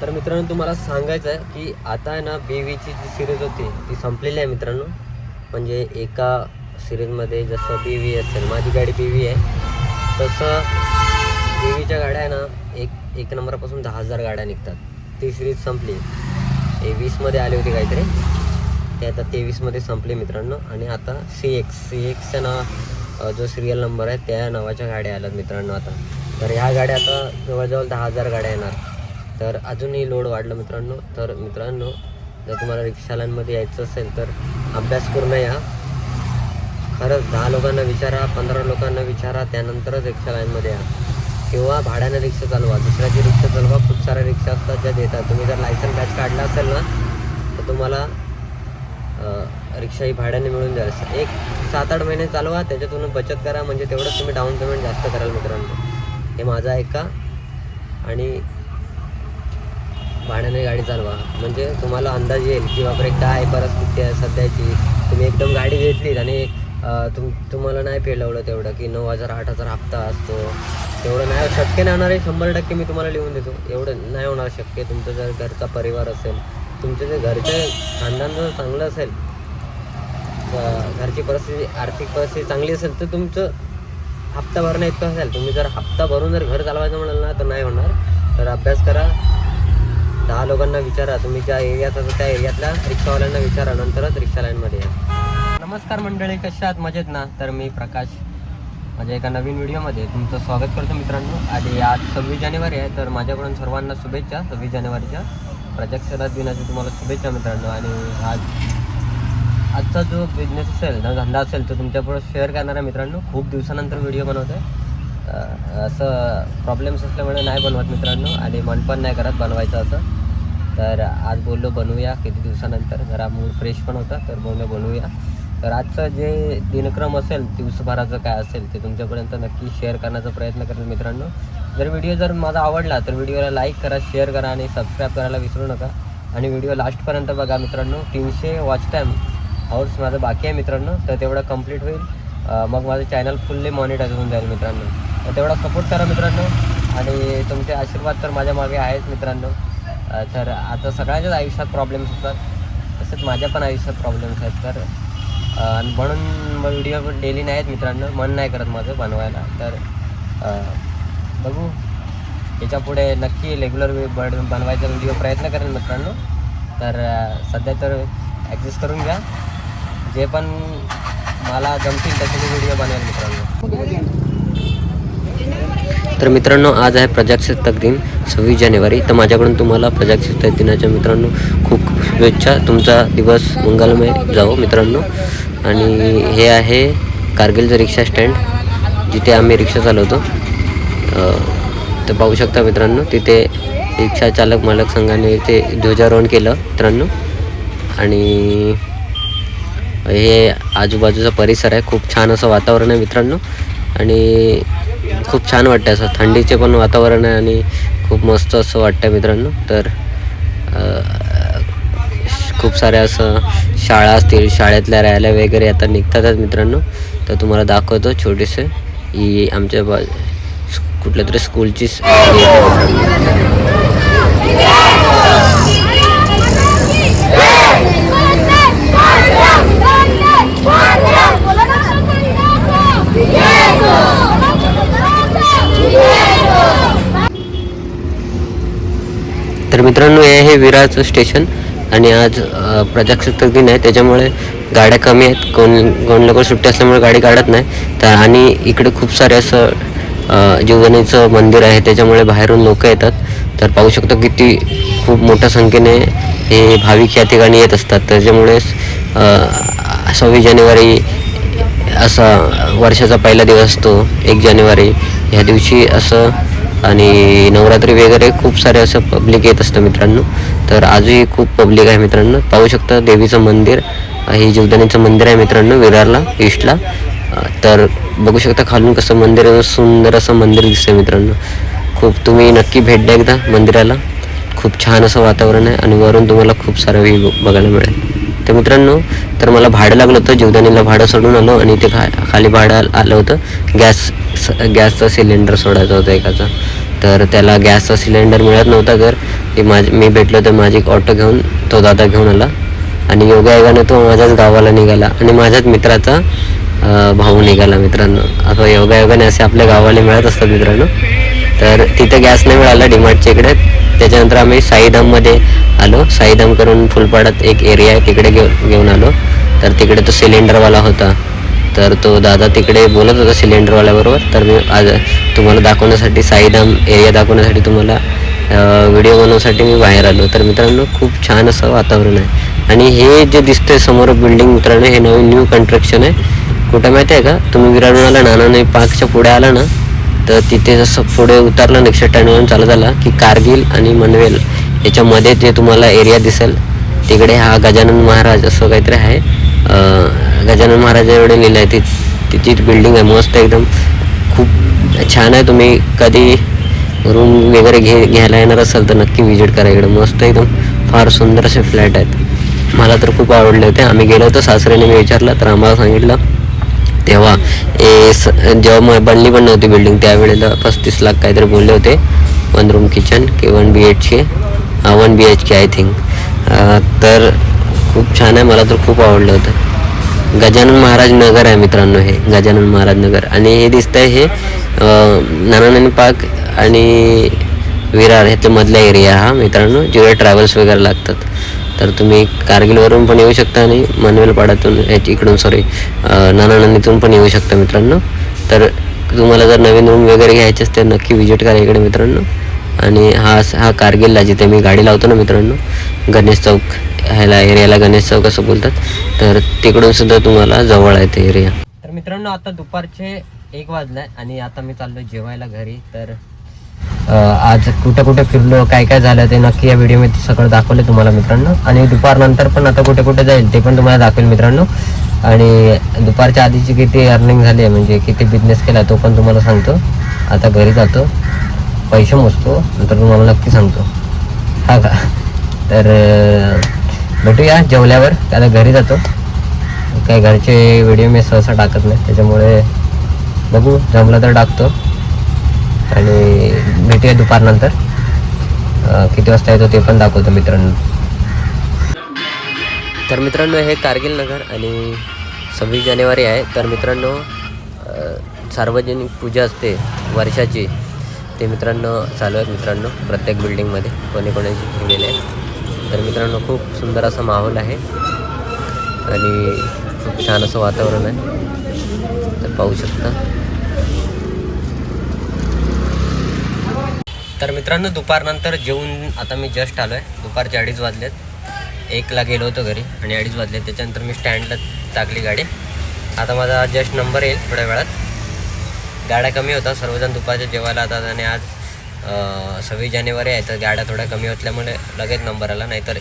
तर मित्रांनो तुम्हाला सांगायचं आहे की आता आहे ना बीवीची जी सिरीज होती ती संपलेली आहे मित्रांनो. म्हणजे एका सिरीजमध्ये जसं बी व्ही असेल माझी गाडी बी व्ही आहे. तसं बी व्हीच्या गाड्या आहे ना एक एक नंबरपासून दहा हजार गाड्या निघतात. ती सिरीज संपली. ए वीसमध्ये आली होती काहीतरी. ते आता तेवीसमध्ये संपली मित्रांनो. आणि आता सी एक्स सी एक्सचा ना जो सिरियल नंबर आहे त्या नावाच्या गाड्या आल्यात मित्रांनो आता. तर ह्या गाड्या आता जवळजवळ दहा हजार गाड्या येणार. तर अजूनही लोड वाढलं मित्रांनो. तर मित्रांनो जर तुम्हाला रिक्षालाईनमध्ये यायचं असेल तर अभ्यास करून या. खरंच दहा लोकांना विचारा पंधरा लोकांना विचारा त्यानंतरच रिक्षा लाईनमध्ये या. किंवा भाड्याने रिक्षा चालवा. दुसऱ्याची रिक्षा चालवा. खूप साऱ्या रिक्षा असतात ज्या देतात. तुम्ही जर लायसन बॅच काढला असेल ना तर तुम्हाला रिक्षा ही भाड्याने मिळून जाईल. एक सात आठ महिने चालवा. त्याच्यातून बचत करा. म्हणजे तेवढंच तुम्ही डाऊन पेमेंट जास्त कराल मित्रांनो. हे माझं ऐका. आणि भाड्याने गाडी चालवा. म्हणजे तुम्हाला अंदाज येईल की बापरे काय परिस्थिती आहे सध्याची. तुम्ही एकदम गाडी घेतलीत आणि तुम तुम्हाला नाही पेलवलं तेवढं की नऊ हजार आठ हजार हप्ता असतो. तेवढं नाही शक्य नाही होणार आहे शंभर टक्के मी तुम्हाला लिहून देतो. एवढं नाही होणार शक्य. तुमचं जर घरचा परिवार असेल तुमचे जे घरचे खानदान जर चांगलं असेल घरची परिस्थिती आर्थिक परिस्थिती चांगली असेल तर तुमचं हप्ता भरणं इतकं असेल. तुम्ही जर हप्ता भरून जर घर चालवायचं म्हणाल ना तर नाही होणार. तर अभ्यास करा. दहा लोकांना विचारा तुम्ही ज्या एरियात असं त्या एरियातल्या रिक्षावाल्यांना विचारा नंतरच रिक्षा लाईनमध्ये या. नमस्कार मंडळी कशा आहात? मजेत ना? तर मी प्रकाश माझ्या एका नवीन व्हिडिओमध्ये तुमचं स्वागत करतो मित्रांनो. आणि आज सव्वीस जानेवारी आहे तर माझ्याकडून सर्वांना शुभेच्छा सव्वीस जानेवारीच्या प्रजाक्षता दिनाच्या तुम्हाला शुभेच्छा मित्रांनो. आणि आज आजचा जो बिझनेस असेल ना धंदा असेल तो तुमच्यापुढे शेअर करणार आहे मित्रांनो. खूप दिवसानंतर व्हिडिओ बनवतो आहे असं प्रॉब्लेम्स असल्यामुळे नाही बनवत मित्रांनो. आणि मन पण नाही करत बनवायचं असं. तर आज बोललो बनवूया किती दिवसानंतर. जरा मूड फ्रेश पण होता तर बोललो बनवूया. तर आजचं जे दिनक्रम असेल दिवसभराचं काय असेल ते तुमच्यापर्यंत नक्की शेअर करण्याचा प्रयत्न करेल मित्रांनो. जर व्हिडिओ जर माझा आवडला तर व्हिडिओला लाईक करा शेअर करा आणि सबस्क्राईब करायला विसरू नका. आणि व्हिडिओ लास्टपर्यंत बघा मित्रांनो तीनशे वॉच टाईम आवर्स माझं बाकी आहे मित्रांनो. तर तेवढं कंप्लीट होईल. मग माझं चॅनल फुल्ली मॉनिटाईज होऊन जाईल मित्रांनो. तर तेवढा सपोर्ट करा मित्रांनो. आणि तुमचे आशीर्वाद तर माझ्या मागे आहेच मित्रांनो. तर आता सगळ्यांच्याच आयुष्यात प्रॉब्लेम्स असतात तसेच माझ्या पण आयुष्यात प्रॉब्लेम्स आहेत. तर आणि म्हणून मग व्हिडिओ पण डेली नाही आहेत मित्रांनो. मन नाही करत माझं बनवायला. तर बघू. याच्यापुढे नक्की रेग्युलर बनवायचा व्हिडिओ प्रयत्न करेन मित्रांनो. तर सध्या तर ॲडजस्ट करून घ्या. जे पण मला जमतील तसे व्हिडिओ बनवेल मित्रांनो. तर मित्रांनो आज आहे प्रजासत्ताक दिन सव्वीस जानेवारी. तर माझ्याकडून तुम्हाला प्रजासत्ताक दिनाच्या मित्रांनो खूप खूप शुभेच्छा. तुमचा दिवस मंगलमय जावो मित्रांनो. आणि हे आहे कारगिलचं रिक्षा स्टँड जिथे आम्ही रिक्षा चालवतो. तर पाहू शकता मित्रांनो तिथे रिक्षा चालक मालक संघाने इथे ध्वजारोहण केलं मित्रांनो. आणि हे आजूबाजूचा परिसर आहे. खूप छान असं वातावरण आहे मित्रांनो. आणि खूप छान वाटतं असं. थंडीचे पण वातावरण आहे आणि खूप मस्त असं वाटतं मित्रांनो. तर खूप साऱ्या असं शाळा असतील शाळेतल्या राहायला वगैरे आता निघतातच मित्रांनो. तर तुम्हाला दाखवतो छोटेसे. ही आमच्या बा कुठल्या तरी स्कूलची तर मित्रांनो हे आहे विराचं स्टेशन आणि आज प्रजासत्ताक दिन आहे. त्याच्यामुळे गाड्या कमी आहेत. कोण कोण लोक सुट्टी असल्यामुळे गाडी काढत नाही. तर आणि इकडे खूप सारे असं अ, मंदिर आहे. त्याच्यामुळे बाहेरून लोक येतात. तर पाहू शकतो किती खूप मोठ्या संख्येने हे भाविक या ठिकाणी येत असतात. त्याच्यामुळे सव्वीस जानेवारी असा वर्षाचा पहिला दिवस असतो. एक जानेवारी. ह्या दिवशी असं आणि नवरात्री वगैरे खूप सारे असं पब्लिक येत असतं मित्रांनो. तर आजही खूप पब्लिक आहे मित्रांनो. पाहू शकता देवीचं मंदिर हे जीवदानीचं मंदिर आहे मित्रांनो विरारला ईस्टला तर बघू शकता खालून कसं मंदिर सुंदर असं मंदिर दिसतंय मित्रांनो. खूप तुम्ही नक्की भेट द्या एकदा मंदिराला. खूप छान असं वातावरण आहे आणि वरून तुम्हाला खूप सारं व्ह्यू बघायला मिळेल. तर मित्रांनो तर मला भाडं लागलं होतं जीवदानीला भाडं सोडून आलो आणि ते खा खाली भाडं आलं होतं. गॅस स- गॅसचा सिलेंडर सोडायचा होता एकाचा. तर त्याला गॅसचा सिलेंडर मिळत नव्हता घर. की माझ मी भेटलो तर माझी एक ऑटो घेऊन तो दादा घेऊन आला. आणि योगायोगाने तो माझ्याच गावाला निघाला. आणि माझ्याच मित्राचा भाऊ निघाला मित्रांनो. आता योगायोगाने असे आपल्या गावाला मिळत असतात मित्रांनो. तर तिथे गॅस नाही मिळाला डिमार्टच्या इकडे. त्याच्यानंतर आम्ही साईधाममध्ये आलो. साईधाम करून फुलपाडात एक एरिया आहे तिकडे घेऊन घेऊन आलो. तर तिकडे तो सिलेंडरवाला होता. तर तो दादा तिकडे बोलत होता सिलेंडरवाल्याबरोबर. तर मी आज तुम्हाला दाखवण्यासाठी साईधाम एरिया दाखवण्यासाठी तुम्हाला व्हिडिओ बनवण्यासाठी मी बाहेर आलो. तर मित्रांनो खूप छान असं वातावरण आहे. आणि हे जे दिसतंय समोर बिल्डिंग मित्रांनो हे नवीन न्यू कन्स्ट्रक्शन आहे. कुठं माहिती आहे का? तुम्ही विरारला नाना पार्कच्या पुढे आला ना तर तिथे जसं पुढे उतरलं नेक्स्ट स्टँडवरून चालत आला की कारगिल आणि मनवेल याच्यामध्ये जे तुम्हाला एरिया दिसेल तिकडे हा गजानन महाराज असं काहीतरी आहे. गजानन महाराज एवढे लिहिलं आहे ती तिची बिल्डिंग आहे मस्त एकदम. खूप छान आहे. तुम्ही कधी रूम वगैरे घे घ्यायला येणार असाल तर नक्की व्हिजिट करा इकडे. मस्त एकदम फार सुंदर असे फ्लॅट आहेत. मला तर खूप आवडले होते. आम्ही गेलो होतो सासऱ्याने मी विचारलं तर आम्हाला सांगितलं तेव्हा ए स जेव्हा मग बनली पण नव्हती बिल्डिंग त्यावेळेला पस्तीस लाख काहीतरी बोलले होते. One room kitchen K one B H K one B H K I think तर खूप छान आहे. मला तर खूप आवडलं होतं. गजानन महाराज नगर आहे मित्रांनो हे गजानन महाराज नगर. आणि हे दिसतंय हे नानानानी पार्क आणि विरार ह्याच्या मधला एरिया हा मित्रांनो. जेवढे ट्रॅव्हल्स वगैरे लागतात. तर तुम्ही कारगिलवरून पण येऊ शकता आणि मनवेलपाड्यातून इकडून सॉरी नानानंदीतून पण येऊ शकता मित्रांनो. तर तुम्हाला जर नवीन रूम वगैरे घ्यायचे असते नक्की विजिट करा इकडे मित्रांनो. आणि हा हा कारगिलला जिथे मी गाडी लावतो ना मित्रांनो. गणेश चौक ह्याला एरियाला गणेश चौक असं बोलतात. तर तिकडून सुद्धा तुम्हाला जवळ आहे ते एरिया तर मित्रांनो आता दुपारचे एक वाजलाय आणि आता मी चाललो जेवायला घरी. तर आज कुठं कुठं फिरलो काय काय झालं ते नक्की या व्हिडिओ मी सगळं दाखवलं तुम्हाला मित्रांनो. आणि दुपारनंतर पण आता कुठे कुठे जाईल ते पण तुम्हाला दाखवेल मित्रांनो. आणि दुपारच्या आधीची किती अर्निंग झाली आहे म्हणजे किती बिझनेस केला तो पण तुम्हाला सांगतो. आता घरी जातो पैसे मोजतो नंतर तुम्हाला नक्की सांगतो. हा का? तर भेटूया जेवल्यावर त्याला घरी जातो. काय घरचे व्हिडिओ मी सहसा टाकत नाही त्याच्यामुळे बघू जमलं तर टाकतो. आणि भेटूया दुपारनंतर किती वाजता येतो ते पण दाखवतो मित्रांनो. तर मित्रांनो हे कारगिल नगर आणि सव्वीस जानेवारी आहे. तर मित्रांनो सार्वजनिक पूजा असते वर्षाची. ते मित्रांनो चालू आहेत मित्रांनो प्रत्येक बिल्डिंगमध्ये कोणी कोणाची गेले आहे. तर मित्रांनो खूप सुंदर असा माहोल आहे. आणि खूप छान असं वातावरण आहे. तर पाहू शकता. तर मित्रांनो दुपारनंतर जेवून आता मी जस्ट आलो आहे दुपारचे अडीच वाजलेत. एकला गेलो होतो घरी आणि अडीच वाजले त्याच्यानंतर मी स्टँडला टाकली गाडी. आता माझा जस्ट नंबर येईल थोड्या वेळात. गाड्या कमी होता. सर्वजण दुपारच्या जेवायला आता आणि आज सव्वीस जानेवारी आहे तर गाड्या थोड्या कमी असल्यामुळे लगेच नंबर आला. नाहीतर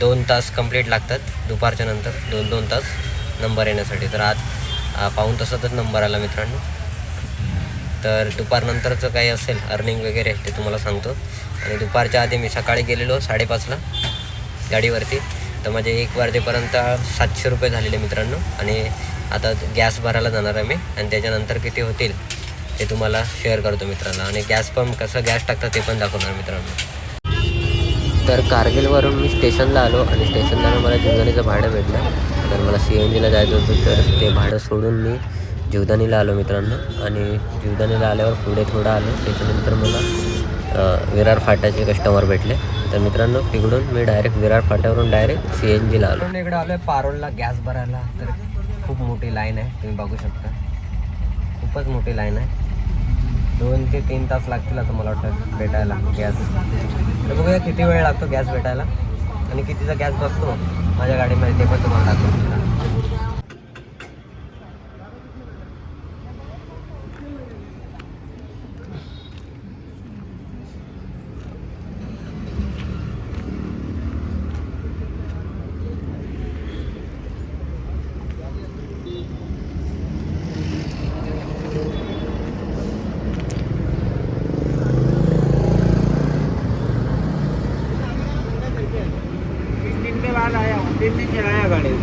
दोन तास कंप्लीट लागतात दुपारच्या नंतर दोन दोन तास नंबर येण्यासाठी. तर आज पाहून तासातच नंबर आला मित्रांनो. तर दुपारनंतरचं काही असेल अर्निंग वगैरे ते तुम्हाला सांगतो. आणि दुपारच्या आधी मी सकाळी गेलेलो साडेपाचला गाडीवरती. तर माझे एक वाजेपर्यंत सातशे रुपये झालेले मित्रांनो. आणि आता गॅस भरायला जाणार आहे मी. आणि त्याच्यानंतर किती होतील? ते तुम्हाला शेअर करतो मित्रांनो. आणि गॅस पंप कसं गॅस टाकतं ते पण दाखवणार मित्रांनो. तर कारगिलवरून मी स्टेशनला आलो आणि स्टेशनला मला जीवदानीचं भाडं भेटलं. तर मला सी एन जीला जायचं होतं तर ते भाडं सोडून मी जीवदानीला आलो मित्रांनो. आणि जीवदानीला आल्यावर पुढे थोडं आलो. त्याच्यानंतर मला विरार फाट्याचे कस्टमर भेटले. तर मित्रांनो तिकडून मी डायरेक्ट विरार फाट्यावरून डायरेक्ट सी एन जीला आलो. इकडे आलो आहे पारोलला गॅस भरायला. तर खूप मोठी लाईन आहे. तुम्ही बघू शकता. खूपच मोठी लाईन आहे. दोन ते तीन तास लागतील आता मला वाटतं भेटायला गॅस तर बघूया किती वेळ लागतो गॅस भेटायला आणि कितीचा गॅस बसतो माझ्या गाडीमध्ये ते पण तुम्हाला दाखवतो तीन दिन के बाद आया हूँ तीन दिन चलाया गाड़ी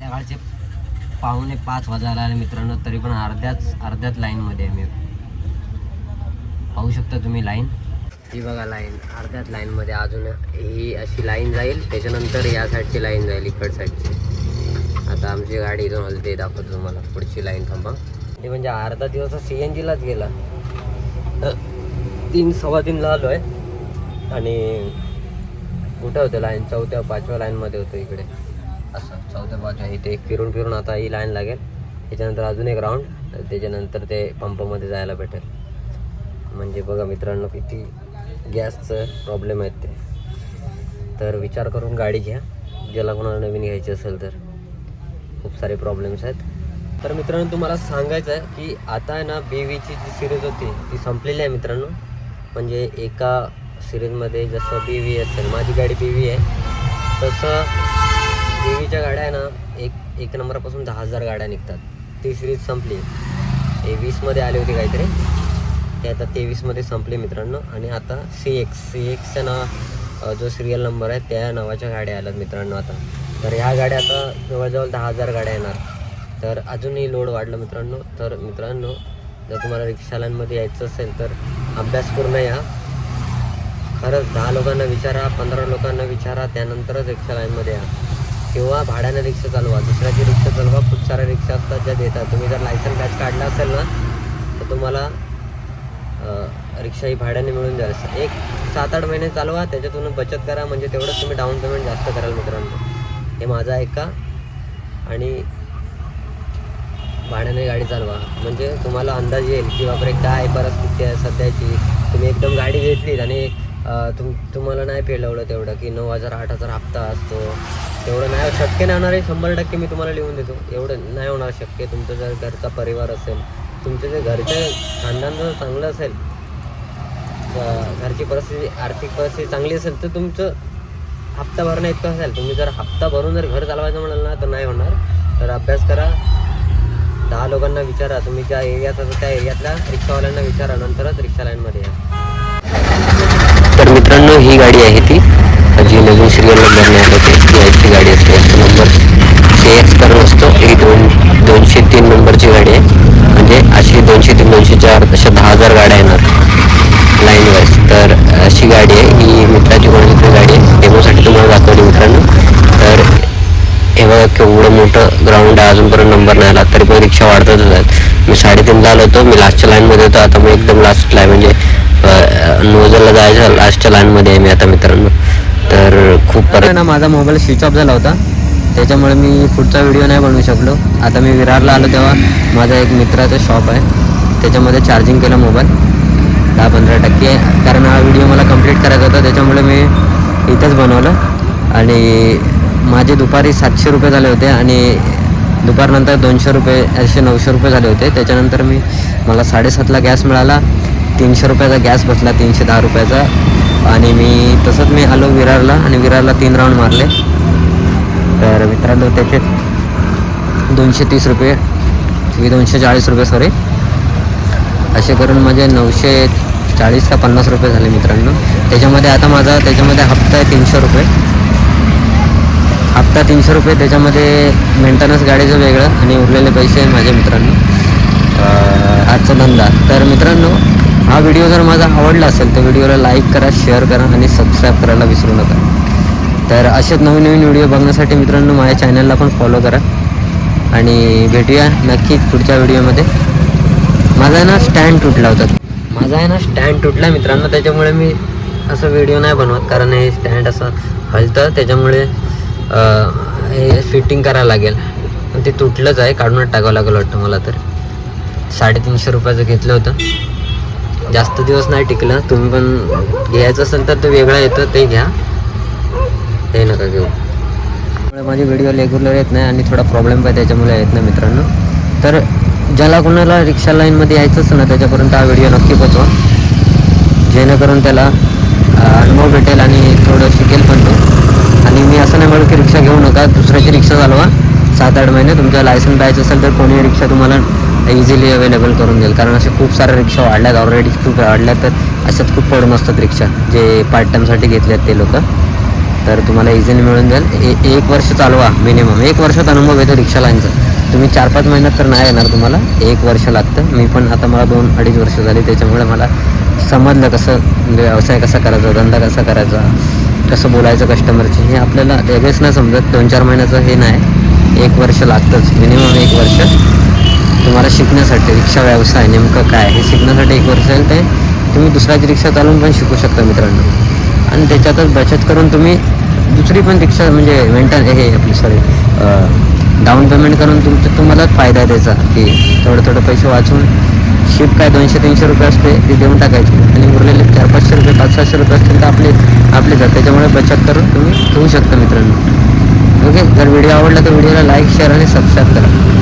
सकाळचे पावणे पाच वाजायला आले मित्रांनो तरी पण अर्ध्याच अर्ध्याच लाईनमध्ये आहे मी. पाहू शकता तुम्ही लाईन ही बघा लाईन अर्ध्याच लाईनमध्ये अजून ही अशी लाईन जाईल. त्याच्यानंतर या साईडची लाईन जाईल इकड साईडची आता आमची गाडी इथून हलते दाखवतो तुम्हाला. पुढची लाईन थांबा. ते म्हणजे अर्धा दिवस सी एन जीलाच गेला. तीन सव्वा तीनला आलो आहे आणि कुठं होतं लाईन चौथ्या पाचव्या लाईनमध्ये होतं इकडे. असं चौथ्या बाजूला इथे एक फिरून फिरून आता ही लाईन लागेल. त्याच्यानंतर अजून एक राऊंड त्याच्यानंतर ते पंपामध्ये जायला भेटेल. म्हणजे बघा मित्रांनो किती गॅसचं प्रॉब्लेम आहेत ते. तर विचार करून गाडी घ्या. ज्याला कोणाला नवीन घ्यायची असेल तर. खूप सारे प्रॉब्लेम्स आहेत. तर मित्रांनो तुम्हाला सांगायचं आहे की आता आहे ना बी व्हीची जी सिरीज होती ती संपलेली आहे मित्रांनो. म्हणजे एका सिरीजमध्ये जसं बी व्ही असेल माझी गाडी बी व्ही आहे. तसं बी व्हीच्या गाड्या आहे ना एक एक नंबरपासून दहा हजार गाड्या निघतात. ती सिरीज संपली. हे वीसमध्ये आली होती काहीतरी. ते आता तेवीसमध्ये संपली मित्रांनो. आणि आता सी एक्स सी एक्सचा ना जो सिरियल नंबर आहे त्या नावाच्या गाड्या आल्यात मित्रांनो आता. तर ह्या गाड्या आता जवळजवळ दहा हजार गाड्या येणार. तर अजूनही लोड वाढलं मित्रांनो. तर मित्रांनो जर तुम्हाला रिक्षालांमध्ये यायचं असेल तर अभ्यास पूर्ण या. खरंच दहा लोकांना विचारा पंधरा लोकांना विचारा त्यानंतरच रिक्षा लाईनमध्ये या. किंवा भाड्याने रिक्षा चालवा. दुसऱ्याची रिक्षा चालवा खूप साऱ्या रिक्षा असतात ज्या देतात. तुम्ही जर लायसन बॅच काढला असेल ना तर तुम्हाला रिक्षा ही भाड्याने मिळून जाईल. एक सात आठ महिने चालवा त्याच्यातून बचत करा म्हणजे तेवढंच तुम्ही डाऊन पेमेंट जास्त कराल मित्रांनो. हे माझं ऐका आणि भाड्याने गाडी चालवा. म्हणजे तुम्हाला अंदाज येईल की बापरे काय परिस्थिती आहे सध्याची. तुम्ही एकदम गाडी घेतलीत आणि तुम तुम्हाला नाही पेलवलं तेवढं की नऊ हजार आठ हजार हप्ता असतो. तेवढं नाही शक्य नाही होणार आहे. शंभर टक्के मी तुम्हाला लिहून देतो. एवढं नाही होणार शक्य. तुमचं जर घरचा परिवार असेल तुमचं जे घरचे खानदान जर चांगलं असेल घरची परिस्थिती आर्थिक परिस्थिती चांगली असेल तर तुमचं हप्ता भरणं इतकं असेल. तुम्ही जर हप्ता भरून जर घर चालवायचं म्हणाल ना तर नाही होणार. तर अभ्यास करा. दहा लोकांना विचारा. तुम्ही ज्या एरियात असता त्या एरियातल्या रिक्षावाल्यांना विचारा. नंतरच रिक्षा लाईनमध्ये या. तर मित्रांनो ही गाडी आहे ती. जी नवीन सिरियल नंबर नाही गाडी असते. याचा नंबर सी एक्स करून असतो ही दोन दोनशे तीन नंबरची गाडी आहे. म्हणजे अशी दोनशे तीन दोनशे चार अशा दहा हजार गाड्या येणार. लाईन वाईज तर अशी गाडी आहे. ही मित्राची कोणाची तरी गाडी आहे. डेमोसाठी तुम्हाला दाखवली मित्रांनो. तर हे बघा केवढं मोठं ग्राउंड आहे. अजूनपर्यंत नंबर नाही आला. तरी पण रिक्षा वाढतच आहेत मी साडेतीनला आलो होतो. मी लास्टच्या लाईनमध्ये होतो. आता मी एकदम लास्टला आहे. म्हणजे नोजलला जायचं लास्टच्या लाईनमध्ये आहे मी आता मित्रांनो. तर खूप परत ना माझा मोबाईल स्विच ऑफ झाला होता. त्याच्यामुळे मी पुढचा व्हिडिओ नाही बनवू शकलो. आता मी विरारला आलो तेव्हा माझा एक मित्राचं शॉप आहे. त्याच्यामध्ये चार्जिंग केलं मोबाईल दहा पंधरा टक्के. कारण हा व्हिडिओ मला कंप्लीट करायचा होता. त्याच्यामुळे मी इथंच बनवलं. आणि माझे दुपारी सातशे रुपये झाले होते आणि दुपारनंतर दोनशे रुपये असे नऊशे रुपये झाले होते. त्याच्यानंतर मी मला साडेसातला गॅस मिळाला. तीनशे रुपयाचा गॅस बसला. तीनशे दहा रुपयाचा. आणि मी तसंच मी आलो विरारला आणि विरारला तीन राऊंड मारले. तर मित्रांनो त्याचे दोनशे तीस रुपये की दोनशे चाळीस रुपये सॉरी असे करून माझे नऊशे चाळीस का पन्नास रुपये झाले मित्रांनो. त्याच्यामध्ये आता माझा त्याच्यामध्ये हप्ता आहे तीनशे रुपये. हप्ता तीनशे रुपये त्याच्यामध्ये मेंटेनन्स गाडीचं वेगळं आणि उरलेले पैसे माझे मित्रांनो. आजचा धंदा. तर मित्रांनो हा व्हिडिओ जर माझा आवडला असेल तर व्हिडिओला लाईक करा शेअर करा आणि सबस्क्राईब करायला विसरू नका. तर असेच नवीन नवीन व्हिडिओ बघण्यासाठी मित्रांनो माझ्या चॅनलला पण फॉलो करा. आणि भेटूया नक्कीच पुढच्या व्हिडिओमध्ये माझा आहे ना स्टँड तुटला होता. माझा आहे ना स्टँड तुटला मित्रांनो त्याच्यामुळे मी असं व्हिडिओ नाही बनवत. कारण हे स्टँड असं हलतं त्याच्यामुळे हे फिटिंग करावं लागेल. ते तुटलंच आहे काढूनच टाकावं लागेल वाटतं मला तर. साडेतीनशे रुपयाचं घेतलं होतं. जास्त दिवस नाही टिकलं. तुम्ही पण घ्यायचं असेल तर ते वेगळं येतं ते घ्या. ते नका घेऊ. माझे व्हिडिओ रेग्युलर येत नाही आणि थोडा प्रॉब्लेम पण त्याच्यामुळे येत नाही मित्रांनो. तर ज्याला कोणाला रिक्षा लाईनमध्ये यायचं असेल ना त्याच्यापर्यंत हा व्हिडिओ नक्की पोचवा जेणेकरून त्याला अनुभव भेटेल आणि थोडं शिकेल पण तो. आणि मी असं नाही म्हणत की रिक्षा घेऊ नका दुसऱ्याची रिक्षा चालवा. सात आठ महिने तुमचा लायसन पाहिजे असेल तर कोणी रिक्षा तुम्हाला इझिली अवेलेबल करून देईल. कारण असे खूप साऱ्या रिक्षा वाढल्यात. ऑलरेडी खूप वाढल्या तर अशात खूप पडून असतात रिक्षा. जे पार्ट टाईमसाठी घेतल्यात ते लोक. तर तुम्हाला इझिली मिळून जाईल. ए एक वर्ष चालवा मिनिमम एक वर्षात अनुभव येतो रिक्षा लाईनचा तुम्ही चार पाच महिन्यात तर नाही येणार तुम्हाला. एक वर्ष लागतं. मी पण आता मला दोन अडीच वर्ष झाली. त्याच्यामुळे मला समजलं कसं म्हणजे व्यवसाय कसा करायचा धंदा कसा करायचा कसं बोलायचं कस्टमरची हे आपल्याला लगेच नाही समजत. दोन चार महिन्याचं हे नाही. एक वर्ष लागतंच. मिनिमम एक वर्ष. तुम्हाला शिकण्यासाठी रिक्षा व्यवसाय नेमकं काय हे शिकण्यासाठी एक वर्ष आहे. ते तुम्ही दुसऱ्याची रिक्षा चालवून पण शिकू शकता मित्रांनो. आणि त्याच्यातच बचत करून तुम्ही दुसरी पण रिक्षा म्हणजे मेंटेन हे आपली सॉरी डाऊन पेमेंट करून तुमचं तुम्हालाच फायदा आहे त्याचा की थोडं थोडं पैसे वाचून शिप काय दोनशे तीनशे रुपये असते ते देऊन टाकायचे. आणि उरलेले चार पाचशे रुपये पाच सहाशे रुपये असतील तर आपले आपले जात. त्याच्यामुळे बचत करून तुम्ही घेऊ शकता मित्रांनो. ओके जर व्हिडिओ आवडला तर व्हिडिओला लाईक शेअर आणि सबस्क्राईब करा.